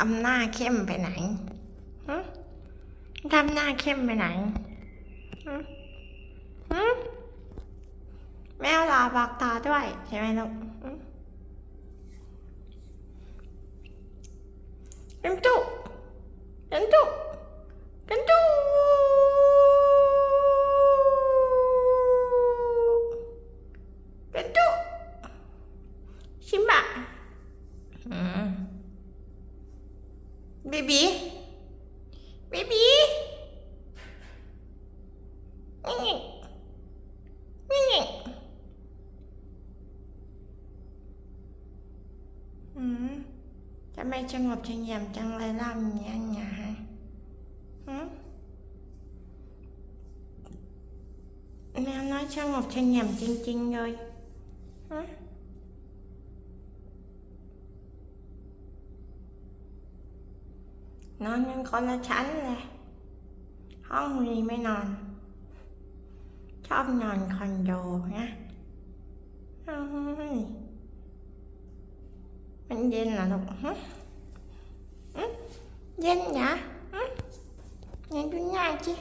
ทำหน้าเข้มไปไหนทำหน้าเข้มไปไหนแมวลาบอกตาด้วย ใช่ไหมลูกเป็นจุเป็นจุเป็นจุเป็นจุชิมบะอืม Baby? Baby? Nging. Nging. อืมจะไม่สงบเฉงี่ยมจังเลยล่ำยังไงฮะหืมแมว นอนกันคนละชั้นเลย ห้องนี้ไม่นอน ชอบนอนคอนโดนะมันเย็นเหรอลูกเย็นเหรอเย็นดูหน้าจี